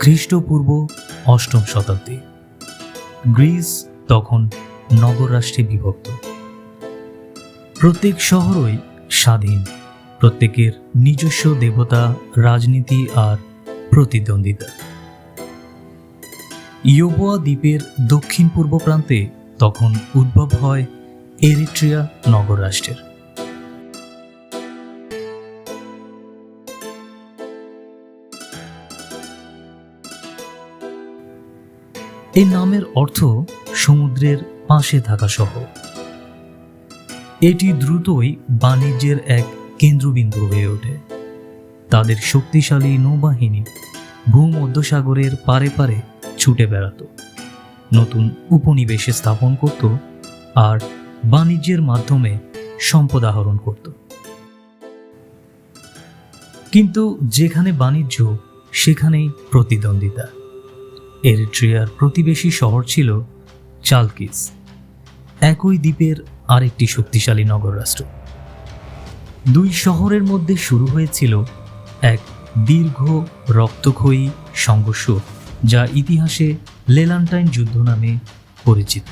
খ্রিস্টপূর্ব অষ্টম শতাব্দী। গ্রিস তখন নগর রাষ্ট্রে বিভক্ত। প্রত্যেক শহরই স্বাধীন, প্রত্যেকের নিজস্ব দেবতা, রাজনীতি আর প্রতিদ্বন্দ্বিতা। ইয়োবোয়া দ্বীপের দক্ষিণ পূর্ব প্রান্তে তখন উদ্ভব হয় এরিট্রিয়া নগর এই নামের অর্থ সমুদ্রের পাশে থাকা শহর। এটি দ্রুতই বাণিজ্যের এক কেন্দ্রবিন্দু হয়ে ওঠে। তাদের শক্তিশালী নৌবাহিনী ভূমধ্যসাগরের পারে পারে ছুটে বেড়াতো। নতুন উপনিবেশে স্থাপন করত আর বাণিজ্যের মাধ্যমে সম্পদ আহরণ করত। কিন্তু যেখানে বাণিজ্য, সেখানেই প্রতিদ্বন্দ্বিতা। এরিট্রিয়ার প্রতিবেশী শহর ছিল চালকিস, একই দ্বীপের আরেকটি শক্তিশালী নগর রাষ্ট্র। দুই শহরের মধ্যে শুরু হয়েছিল এক দীর্ঘ রক্তক্ষয়ী সংঘর্ষ, যা ইতিহাসে লেলান্টাইন যুদ্ধ নামে পরিচিত।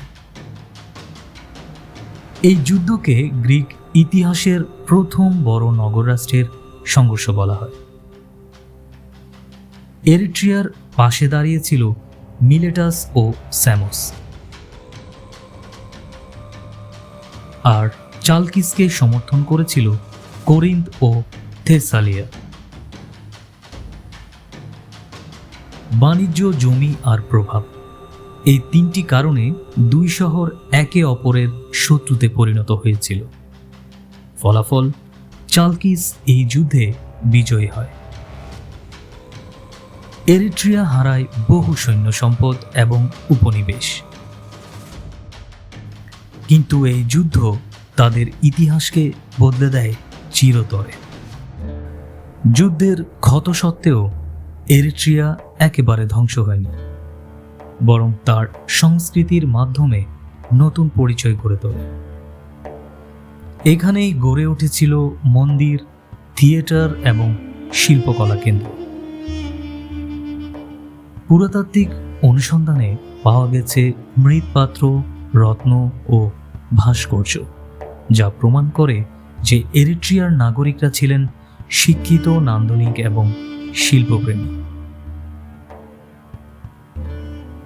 এই যুদ্ধকে গ্রিক ইতিহাসের প্রথম বড় নগর রাষ্ট্রের সংঘর্ষ বলা হয়। এরিট্রিয়ার পাশে দাঁড়িয়েছিল মিলেটাস ও স্যামোস। আর চালকিসকে সমর্থন করেছিল করিন্দ ও থেসালিয়া। বাণিজ্য, জমি আর প্রভাব। এই তিনটি কারণে দুই শহর একে অপরের শত্রুতে পরিণত হয়েছিল। ফলাফল, চালকিস এই যুদ্ধে বিজয়ী হয়। এরিট্রিয়া হারায় বহু সৈন্য সম্পদ এবং উপনিবেশ। কিন্তু এই যুদ্ধ তাদের ইতিহাসকে বদলে দেয় চিরতরে। যুদ্ধের ক্ষত সত্ত্বেও এরিট্রিয়া একেবারে ধ্বংস হয়নি, বরং তার সংস্কৃতির মাধ্যমে নতুন পরিচয় গড়ে তোলে। এখানেই গড়ে উঠেছিল মন্দির, থিয়েটার এবং শিল্পকলা কেন্দ্র। পুরাতাত্ত্বিক অনুসন্ধানে পাওয়া গেছে মৃৎপাত্র, রত্ন ও ভাস্কর্য, যা প্রমাণ করে যে এরিট্রিয়ার নাগরিকরা ছিলেন শিক্ষিত, নান্দনিক এবং শিল্পপ্রেমী।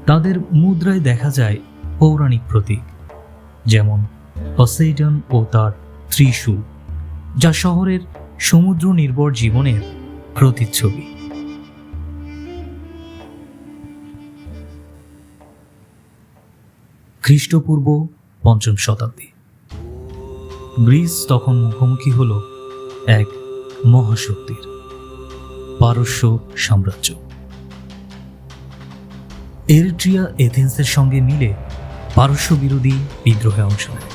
তাদের মুদ্রায় দেখা যায় পৌরাণিক প্রতীক, যেমন পসেইডন ও তার ত্রিশূল, যা শহরের সমুদ্র নির্ভর জীবনের প্রতিচ্ছবি। খ্রিস্টপূর্ব পঞ্চম শতাব্দী। গ্রিস তখন মুখোমুখি হল এক মহাশক্তির পারস্য সাম্রাজ্য। এরিট্রিয়া, এথেন্সের সঙ্গে মিলে পারস্য বিরোধী বিদ্রোহে অংশ নেয়।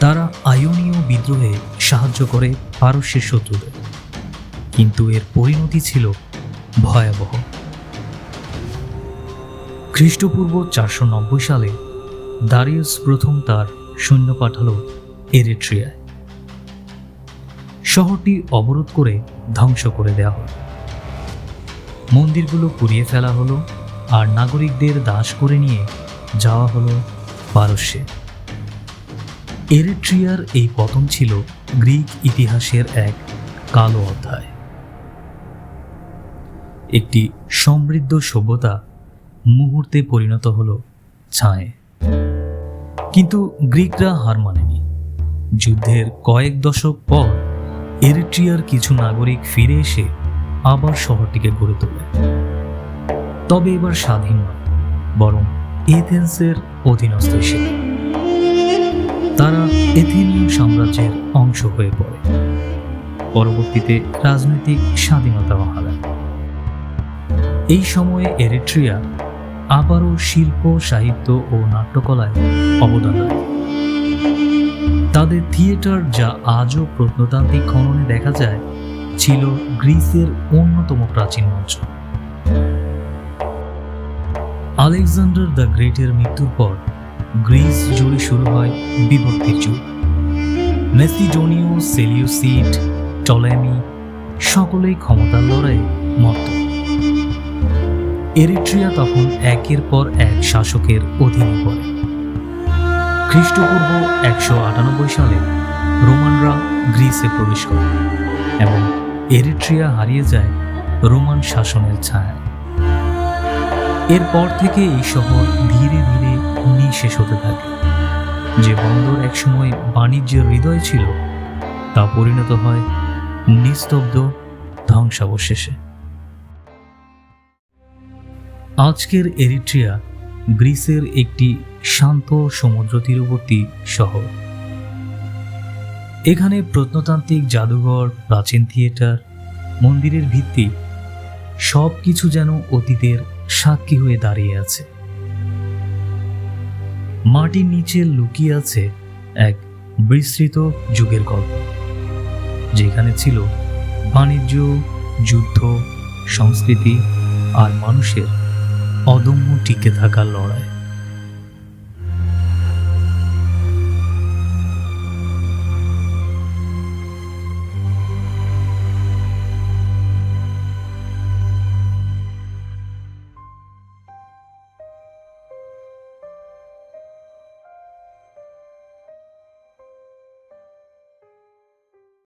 তারা আয়োনীয় বিদ্রোহে সাহায্য করে পারস্যের শত্রুদের। কিন্তু এর পরিণতি ছিল ভয়াবহ। খ্রিস্টপূর্ব চারশো নব্বই সালে দারিউস প্রথম তার সৈন্য পাঠালো এরিট্রিয়ায়। শহরটি অবরোধ করে ধ্বংস করে দেওয়া হল। মন্দিরগুলো পুড়িয়ে ফেলা হলো আর নাগরিকদের দাস করে নিয়ে যাওয়া হলো পারস্যে। এরিট্রিয়ার এই পতন ছিল গ্রিক ইতিহাসের এক কালো অধ্যায়। একটি সমৃদ্ধ সভ্যতা মুহূর্তে পরিণত হলো ছায়ে। কিন্তু গ্রিকরা হার মানেনি। যুদ্ধের কয়েক দশক পর এরিট্রিয়ার কিছু নাগরিক ফিরে এসে আবার শহরটিকে গড়ে তোলে। তবে এবার স্বাধীন নয়, বরং এথেন্সের অধীনস্থ হিসেবে তারা এথেনীয় সাম্রাজ্যের অংশ হয়ে পড়ে। পরবর্তীতে রাজনৈতিক স্বাধীনতাও হারায়। এই সময়ে এরিট্রিয়া আবারও শিল্প, সাহিত্য ও নাট্যকলায় অবদান রাখে। তাদের থিয়েটার যা আজও প্রত্নতান্ত্রিক খননে দেখা যায় ছিল গ্রিসের অন্যতম প্রাচীন মঞ্চ। আলেকজান্ডার দ্য গ্রেটের মৃত্যুর পর গ্রিস জুড়ে শুরু হয় বিভক্তির যুগ। মেসিডোনীয় সেলিউসিড টলেমি সকলেই ক্ষমতার লড়াইয়ে মর্ত এরিট্রিয়া তখন একের পর এক শাসকের অধীনে পড়ে। খ্রিস্টপূর্ব একশো আটানব্বই সালে রোমানরা গ্রিসে প্রবেশ করে এবং এরিট্রিয়া হারিয়ে যায় রোমান শাসনের ছায়ায়। এরপর থেকে এই শহর ধীরে ধীরে নিঃশেষ হতে থাকে। যে বন্দর একসময় বাণিজ্যের হৃদয় ছিল, তা পরিণত হয় নিস্তব্ধ ধ্বংসাবশেষে। আজকের এরিট্রিয়া গ্রিসের একটি শান্ত সমুদ্র তীরবর্তী শহর। এখানে প্রত্নতান্ত্রিক জাদুঘর, প্রাচীন থিয়েটার, মন্দিরের ভিত্তি সব কিছু যেন অতীতের সাক্ষী হয়ে দাঁড়িয়ে আছে। মাটির নিচে লুকিয়ে আছে এক বিস্তৃত যুগের গল্প, যেখানে ছিল বাণিজ্য, যুদ্ধ, সংস্কৃতি আর মানুষের টিকে থাকার লড়াই।